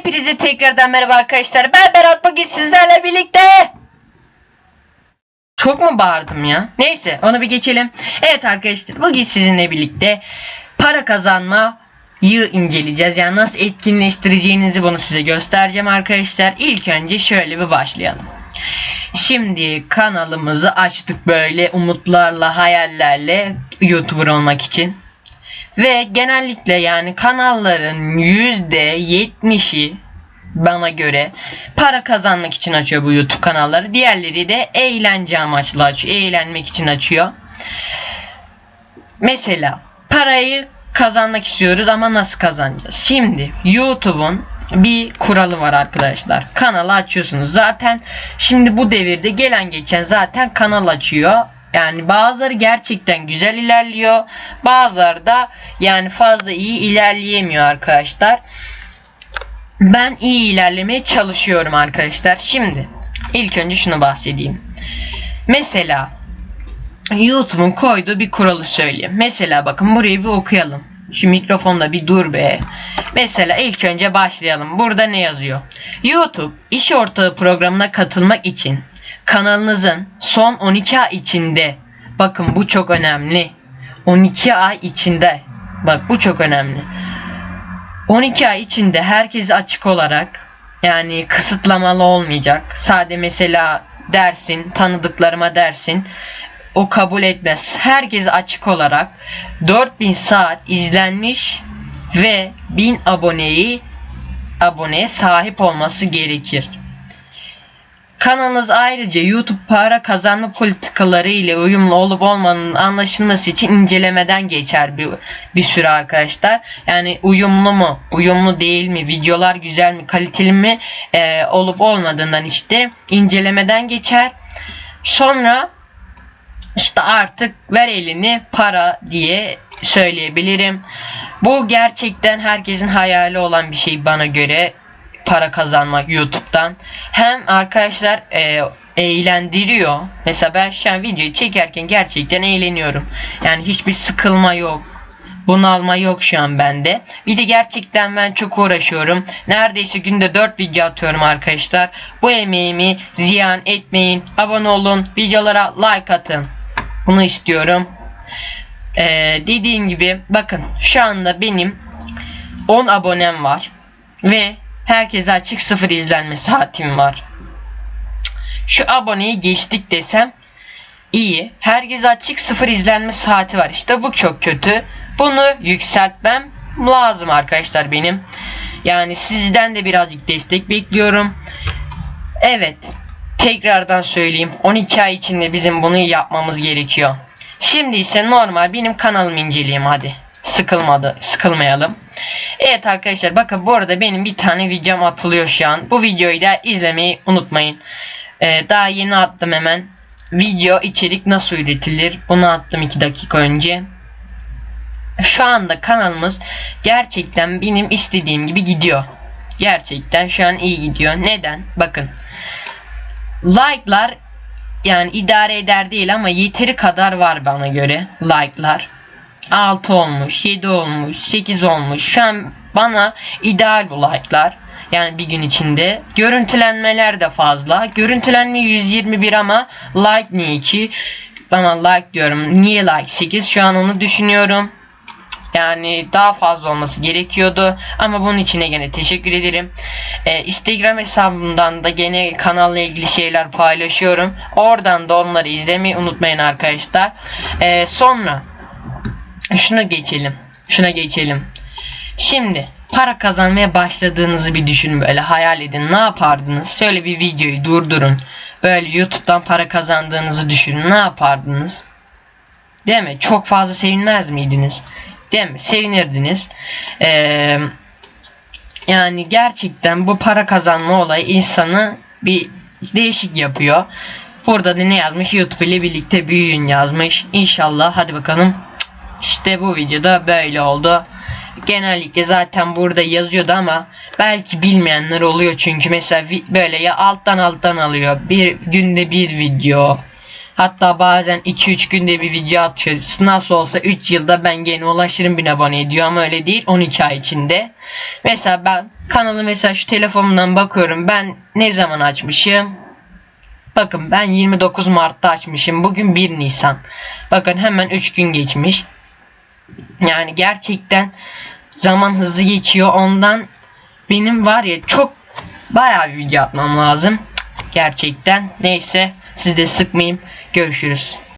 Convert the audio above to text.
Hepinize tekrardan merhaba arkadaşlar. Ben Berat bugün sizlerle birlikte. Çok mu bağırdım ya? Neyse onu bir geçelim. Evet arkadaşlar bugün sizinle birlikte para kazanmayı inceleyeceğiz. Yani nasıl etkinleştireceğinizi bunu size göstereceğim arkadaşlar. İlk önce şöyle bir başlayalım. Şimdi kanalımızı açtık böyle umutlarla, hayallerle YouTuber olmak için. Ve genellikle yani kanalların %70'i bana göre para kazanmak için açıyor bu YouTube kanalları. Diğerleri de eğlence amaçlı açıyor. Eğlenmek için açıyor. Mesela parayı kazanmak istiyoruz ama nasıl kazanacağız? Şimdi YouTube'un bir kuralı var arkadaşlar. Kanalı açıyorsunuz. Zaten şimdi bu devirde gelen geçen zaten kanal açıyor. Yani bazıları gerçekten güzel ilerliyor. Bazıları da yani fazla iyi ilerleyemiyor arkadaşlar. Ben iyi ilerlemeye çalışıyorum arkadaşlar. Şimdi ilk önce şunu bahsedeyim. Mesela YouTube'un koyduğu bir kuralı söyleyeyim. Mesela bakın burayı bir okuyalım. Şu mikrofonda bir dur be. Mesela ilk önce başlayalım. Burada ne yazıyor? YouTube iş ortağı programına katılmak için kanalınızın son 12 ay içinde bakın bu çok önemli. 12 ay içinde bak bu çok önemli. 12 ay içinde herkes açık olarak yani kısıtlamalı olmayacak. Sade mesela dersin, tanıdıklarıma dersin. O kabul etmez. Herkes açık olarak 4000 saat izlenmiş ve 1000 aboneyi aboneye sahip olması gerekir. Kanalınız ayrıca YouTube para kazanma politikaları ile uyumlu olup olmanın anlaşılması için incelemeden geçer bir, bir süre arkadaşlar. Yani uyumlu mu, uyumlu değil mi, videolar güzel mi, kaliteli mi e, olup olmadığından işte incelemeden geçer. Sonra işte artık ver elini para diye söyleyebilirim. Bu gerçekten herkesin hayali olan bir şey bana göre para kazanmak YouTube'dan. Hem arkadaşlar e, eğlendiriyor. Mesela ben şu an videoyu çekerken gerçekten eğleniyorum. Yani hiçbir sıkılma yok. Bunalma yok şu an bende. Bir de gerçekten ben çok uğraşıyorum. Neredeyse günde 4 video atıyorum arkadaşlar. Bu emeğimi ziyan etmeyin. Abone olun. Videolara like atın. Bunu istiyorum. Ee, dediğim gibi bakın şu anda benim 10 abonem var. Ve herkese açık sıfır izlenme saatim var. Şu aboneyi geçtik desem iyi. Herkese açık sıfır izlenme saati var. İşte bu çok kötü. Bunu yükseltmem lazım arkadaşlar benim. Yani sizden de birazcık destek bekliyorum. Evet. Tekrardan söyleyeyim. 12 ay içinde bizim bunu yapmamız gerekiyor. Şimdi ise normal benim kanalımı inceleyeyim hadi. Sıkılmadı. Sıkılmayalım. Evet arkadaşlar bakın bu arada benim bir tane videom atılıyor şu an. Bu videoyu da izlemeyi unutmayın. Ee, daha yeni attım hemen. Video içerik nasıl üretilir? Bunu attım 2 dakika önce. Şu anda kanalımız gerçekten benim istediğim gibi gidiyor. Gerçekten şu an iyi gidiyor. Neden? Bakın. Like'lar yani idare eder değil ama yeteri kadar var bana göre like'lar. 6 olmuş, 7 olmuş, 8 olmuş. Şu an bana ideal bu like'lar. Yani bir gün içinde. Görüntülenmeler de fazla. Görüntülenme 121 ama like niye 2? Bana like diyorum. Niye like 8? Şu an onu düşünüyorum. Yani daha fazla olması gerekiyordu. Ama bunun içine gene teşekkür ederim. Ee, Instagram hesabımdan da gene kanalla ilgili şeyler paylaşıyorum. Oradan da onları izlemeyi unutmayın arkadaşlar. Ee, sonra şuna geçelim. Şuna geçelim. Şimdi para kazanmaya başladığınızı bir düşünün böyle hayal edin. Ne yapardınız? Şöyle bir videoyu durdurun. Böyle YouTube'dan para kazandığınızı düşünün. Ne yapardınız? Değil mi? Çok fazla sevinmez miydiniz? Değil mi? Sevinirdiniz. Ee, yani gerçekten bu para kazanma olayı insanı bir değişik yapıyor. Burada da ne yazmış? YouTube ile birlikte büyüyün yazmış. İnşallah hadi bakalım. İşte bu videoda böyle oldu. Genellikle zaten burada yazıyordu ama belki bilmeyenler oluyor çünkü mesela böyle ya alttan alttan alıyor. Bir günde bir video. Hatta bazen 2-3 günde bir video atıyor. Nasıl olsa 3 yılda ben gene ulaşırım 1000 abone diyor ama öyle değil 12 ay içinde. Mesela ben kanalı mesela şu telefonumdan bakıyorum. Ben ne zaman açmışım? Bakın ben 29 Mart'ta açmışım. Bugün 1 Nisan. Bakın hemen 3 gün geçmiş. Yani gerçekten zaman hızlı geçiyor. Ondan benim var ya çok bayağı bir video atmam lazım. Gerçekten. Neyse siz de sıkmayayım. Görüşürüz.